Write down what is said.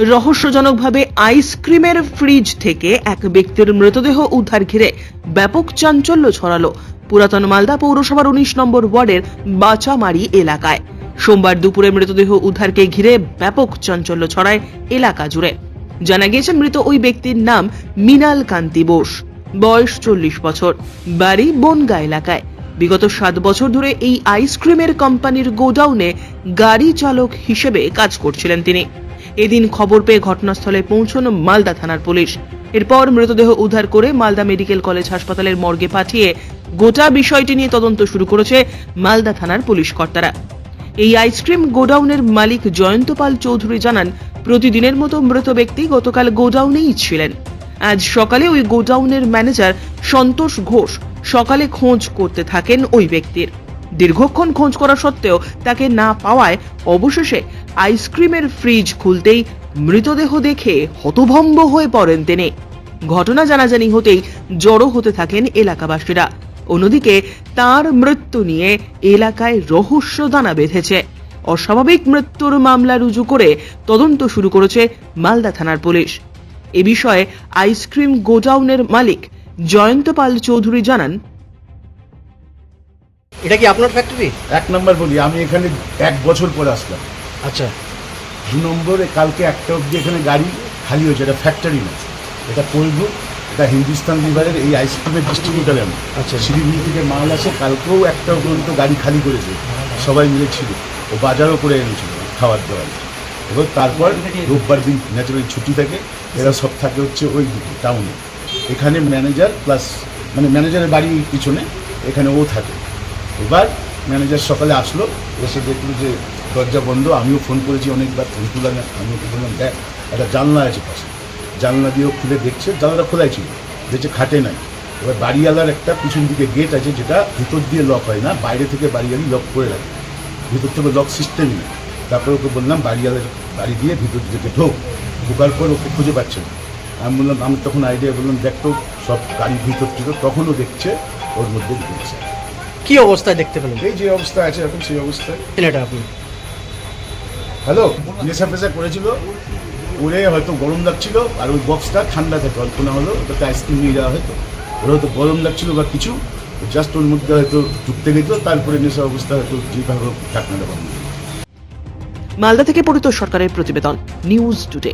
রহস্যজনকভাবে আইসক্রিমের ফ্রিজ থেকে এক ব্যক্তির মৃতদেহ উদ্ধার ঘিরে ব্যাপক চাঞ্চল্য ছড়ালো। পুরাতন মালদা পৌরসভার উনিশ নম্বর ওয়ার্ডের বাচামারি এলাকায়। সোমবার দুপুরে মৃতদেহ উদ্ধারকে ঘিরে ব্যাপক চাঞ্চল্য ছড়ায় এলাকা জুড়ে। জানা গিয়েছে, মৃত ওই ব্যক্তির নাম মিনাল কান্তি বোস। বয়স চল্লিশ বছর। বাড়ি বনগা এলাকায়। বিগত সাত বছর ধরে এই আইসক্রিমের কোম্পানির গোডাউনে গাড়ি চালক হিসেবে কাজ করছিলেন তিনি। এদিন খবর পেয়ে ঘটনাস্থলে পৌঁছন মালদা থানার পুলিশ। এরপর মৃতদেহ উদ্ধার করে মালদা মেডিকেল কলেজ হাসপাতালের মর্গে পাঠিয়ে গোটা বিষয়টি নিয়ে তদন্ত শুরু করেছে মালদা থানার পুলিশ কর্তারা। এই আইসক্রিম গোডাউনের মালিক জয়ন্ত পাল চৌধুরী জানান, প্রতিদিনের মতো মৃত ব্যক্তি গতকাল গোডাউনেই ছিলেন। আজ সকালে ওই গোডাউনের ম্যানেজার সন্তোষ ঘোষ সকালে খোঁজ করতে থাকেন ওই ব্যক্তির। দীর্ঘক্ষণ খোঁজ করা সত্ত্বেও তাকে না পাওয়ায় অবশেষে আইসক্রিমের ফ্রিজ খুলতেই মৃতদেহ দেখে হতভম্ব হয়ে পড়েন তিনি। ঘটনা জানাজানি হতেই জড়ো হতে থাকেন এলাকাবাসীরা। অন্যদিকে তার মৃত্যু নিয়ে এলাকায় রহস্য দানা বেঁধেছে। অস্বাভাবিক মৃত্যুর মামলা রুজু করে তদন্ত শুরু করেছে মালদা থানার পুলিশ। এ বিষয়ে আইসক্রিম গোডাউনের মালিক জয়ন্ত পাল চৌধুরী জানান এটা কি আপনার ফ্যাক্টরি এক নম্বর বলি আমি এখানে এক বছর পরে আসলাম। আচ্ছা। দু নম্বরে কালকে একটা অবধি এখানে গাড়ি খালি হয়েছে এটা ফ্যাক্টরি না। এটা পৈভু এটা হিন্দুস্তান লিভারের এই আইসক্রিমের ডিস্ট্রিবিউটার আমি। আচ্ছা। শিলিগুড়ি থেকে মাল আসে কালকেও একটা পর্যন্ত গাড়ি খালি করেছে। সবাই মিলে ছিল। ও বাজারও করে এনেছিল খাবার দাবার। এবার তারপর রোববার দিন ন্যাচারালি ছুটি থাকে এরা সব থাকে হচ্ছে ওই দিকে টাউনে এখানে ম্যানেজার প্লাস মানে ম্যানেজারের বাড়ি পিছনে এখানে ও থাকে। এবার ম্যানেজার সকালে আসলো, এসে দেখল যে দরজা বন্ধ, আমিও ফোন করেছি অনেকবার ফোন না আমিও বললাম দেখ, একটা জানলা আছে পাশে। জানলা দিয়েও খুলে দেখছে, জানলাটা খোলাই ছিল, দেখছে খাটে নাই। এবার বাড়িওয়ালার একটা পিছন দিকে গেট আছে, যেটা ভিতর দিয়ে লক হয় না, বাইরে থেকে বাড়িওয়ালি লক করে রাখে। ভিতর থেকে লক সিস্টেমই নেই। তারপরে ওকে বললাম, বাড়িওয়ালার বাড়ি দিয়ে ভিতর দিকে ঢোক। ঢোকার পর ওকে খুঁজে পাচ্ছে না। আমি বললাম, আমি তখন আইডিয়া বললাম দেখ তো, সব গাড়ির ভিতর থেকে তখনও দেখছে, ওর মধ্যে ঢুকছে। কি অবস্থায় দেখতে পেলেন? এই যে অবস্থা আছে এখন সেই অবস্থায়। ছেলেটা আপনি। হ্যালো নেশা ফেশা করেছিল ওরে হয়তো গরম লাগছিল আর ওই বক্সটা ঠান্ডা থাকে অল্প না হলো ওটাতে আইসক্রিম নিয়ে যাওয়া হয়তো ওরা হয়তো গরম লাগছিল বা কিছু জাস্ট ওর মধ্যে হয়তো ঢুকতে গেছিল তারপরে নেশা অবস্থা হয়তো যেভাবে ঢাকনাটা মালদা থেকে পরিত সরকারের প্রতিবেদন নিউজ টুডে